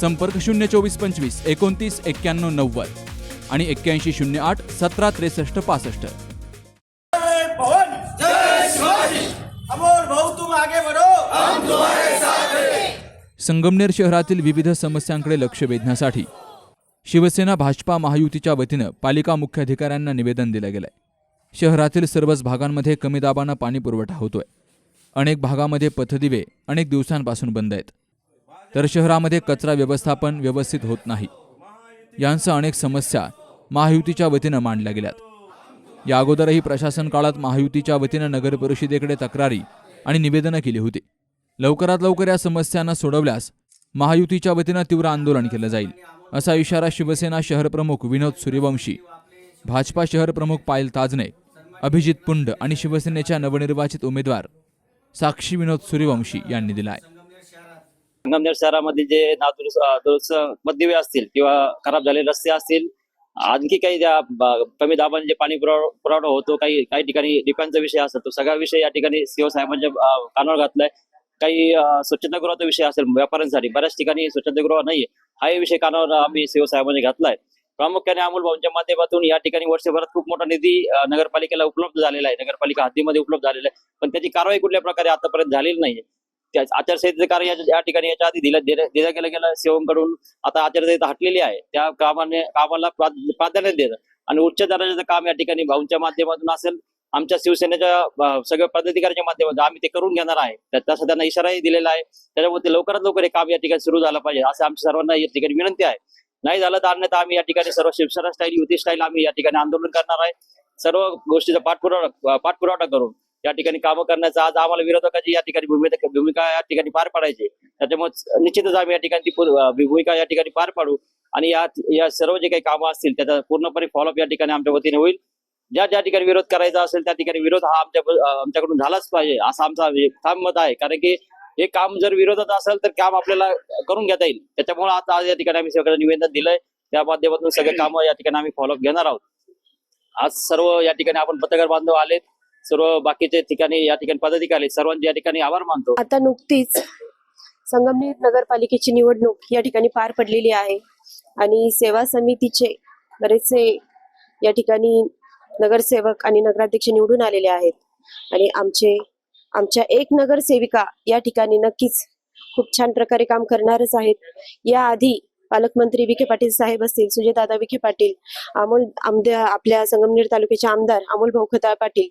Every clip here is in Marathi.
संपर्क शून्य चोवीस पंचवीस एकोणतीस एक्क्याण्णव नव्वद आणि एक्क्याऐंशी शून्य आठ सतरा त्रेसष्ट पासष्ट. संगमनेर शहरातील विविध समस्यांकडे लक्ष वेधण्यासाठी शिवसेना भाजपा महायुतीच्या वतीनं पालिका मुख्याधिकाऱ्यांना निवेदन दिलं गेलंय. शहरातील सर्वच भागांमध्ये कमी दाबानं पाणी पुरवठा होतोय. अनेक भागामध्ये पथदिवे अनेक दिवसांपासून बंद आहेत. तर शहरामध्ये कचरा व्यवस्थापन व्यवस्थित होत नाही. यांसह अनेक समस्या महायुतीच्या वतीनं मांडल्या गेल्यात. या अगोदरही प्रशासन काळात महायुतीच्या वतीनं नगर परिषदेकडे तक्रारी आणि निवेदनं केली होती. लवकरात लवकर या समस्यांना सोडवल्यास महायुतीच्या वतीनं तीव्र आंदोलन केलं जाईल असा इशारा शिवसेना शहरप्रमुख विनोद सूर्यवंशी भाजपा शहरप्रमुख पायल ताजने अभिजित पुंड आणि शिवसेनेच्या नवनिर्वाचित उमेदवार साक्षी विनोद सूर्यवंशी यांनी दिला आहे संगमनेर शहरामध्ये जे नादुरुस्त दुरुस्त मध्यवे असतील किंवा खराब झालेले रस्ते असतील आणखी काही ज्या कमी दाबाने जे पाणी पुरवठा होतो काही काही ठिकाणी डिपांचा विषय असतो तो सगळा विषय या ठिकाणी सीओ साहेबांच्या कानावर घातलाय. काही स्वच्छतागृहाचा विषय असेल व्यापाऱ्यांसाठी बऱ्याच ठिकाणी स्वच्छतागृह नाहीये. हाही विषय कानावर आम्ही सीओ साहेबांनी घातलाय. प्रामुख्याने अमोल भाऊंच्या माध्यमातून या ठिकाणी वर्षभरात खूप मोठा निधी नगरपालिकेला उपलब्ध झालेला आहे. नगरपालिका हद्दीमध्ये उपलब्ध झालेला आहे. पण त्याची कारवाई कुठल्या प्रकारे आतापर्यंत झालेली नाहीये. आचारसंहितेचं कार्य या- ठिकाणी याच्या आधी दिलं दिलं गेलं गेलं. सेवांकडून आता आचारसंहिता हटलेली आहे. त्या कामाने कामाला प्राधान्य देणं आणि उच्च दर्जाचं काम या ठिकाणी भाऊंच्या माध्यमातून असेल आमच्या शिवसेनेच्या सगळ्या पदाधिकाऱ्यांच्या माध्यमातून आम्ही ते करून घेणार आहे. त्या- तसा त्यांना इशाराही दिलेला आहे. त्याच्यामुळे ते लवकरात लवकर हे काम या ठिकाणी सुरू झालं पाहिजे असं आमच्या सर्वांना या ठिकाणी विनंती आहे. नाही झालं तर अन्यथा आम्ही या ठिकाणी सर्व शिवसेना स्टाईल युती स्टाईल आम्ही या ठिकाणी आंदोलन करणार आहे. सर्व गोष्टीचा पाठपुरावा पाठपुरावा करून या ठिकाणी कामं करण्याचा आज आम्हाला विरोधकाची या ठिकाणी भूमिका भूमिका या ठिकाणी पार पाडायची त्याच्यामुळे निश्चितच आम्ही या ठिकाणी ती भूमिका या ठिकाणी पार पाडू आणि या या सर्व जे काही कामं असतील त्याचा पूर्णपणे फॉलोअप या ठिकाणी आमच्या वतीने होईल. ज्या ज्या ठिकाणी विरोध करायचा असेल त्या ठिकाणी विरोध हा आमच्या आमच्याकडून झालाच पाहिजे असं आमचा एक ठाम मत आहे. कारण की हे काम जर विरोधात असेल तर काम आपल्याला करून घेता येईल. त्याच्यामुळे आता आज या ठिकाणी आम्ही सगळं निवेदन दिलंय. त्या माध्यमातून सगळे कामं या ठिकाणी आम्ही फॉलोअप घेणार आहोत. आज सर्व या ठिकाणी आपण पत्रकार बांधव आलेत. सर्व बाकीचे ठिकाणी या ठिकाणी पदाधिकारी सर्वांचे या ठिकाणी आभार मानतो. आता नुकतीच संगमनेर नगरपालिकेची निवडणूक या ठिकाणी पार पडलेली आहे. आणि सेवा समितीचे बरेचसे या ठिकाणी नगरसेवक आणि नगराध्यक्ष निवडून आलेले आहेत. आणि आमचे आमच्या एक नगरसेविका या ठिकाणी नक्कीच खूप छान प्रकारे काम करणारच आहेत. याआधी पालकमंत्री विखे पाटील साहेब असतील सुजयदादा विखे पाटील अमोल आपल्या संगमनेर तालुक्याचे आमदार अमोल भाऊ खताळ पाटील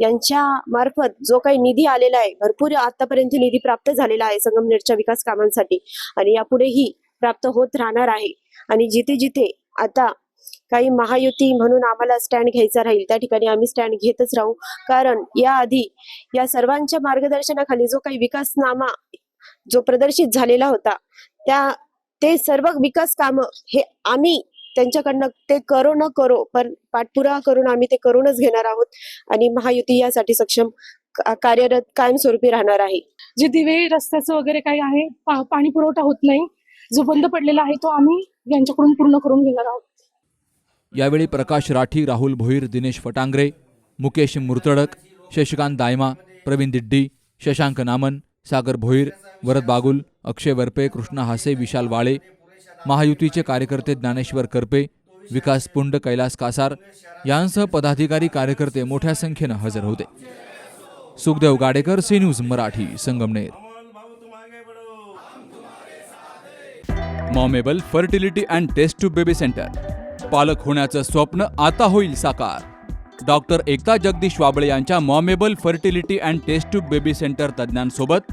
यांच्या मार्फत जो काही निधी आलेला आहे भरपूर आतापर्यंत निधी प्राप्त झालेला आहे संगमनेरच्या विकास कामांसाठी आणि यापुढेही प्राप्त होत राहणार आहे. आणि जिथे जिथे आता काही महायुती म्हणून आम्हाला स्टँड घ्यायचा राहील त्या ठिकाणी आम्ही स्टँड घेतच राहू. कारण याआधी या सर्वांच्या मार्गदर्शनाखाली जो काही विकासनामा जो प्रदर्शित झालेला होता त्या ते सर्व विकास कामं हे आम्ही त्यांच्याकडनं ते करो न करो पण पाठपुरावा करून आम्ही ते करूनच घेणार आहोत. आणि महायुती यासाठी सक्षम कार्यरत कायमस्वरूपी राहणार आहे. जे दिवे रस्त्याचं वगैरे काही आहे पा- पाणी पुरवठा होत नाही जो बंद पडलेला आहे तो आम्ही यांच्याकडून पूर्ण करून घेणार आहोत. यावेळी प्रकाश राठी राहुल भोईर दिनेश फटांगरे मुकेश मुर्तडक शशिकांत दायमा प्रवीण दिड्डी शशांक नामन सागर भोईर वरद बागुल अक्षय वरपे कृष्णा हासे विशाल वाळे महायुतीचे कार्यकर्ते ज्ञानेश्वर करपे विकास पुंड कैलास कासार यांसह पदाधिकारी कार्यकर्ते मोठ्या संख्येनं हजर होते. Sukhdev Gadekar C news Marathi Sangamner. Momable fertility and test tube baby centre. पालक होण्याचं स्वप्न आता होईल साकार. डॉक्टर एकता जगदीश वाबळे यांच्या Momable fertility and test tube baby centre तज्ज्ञांसोबत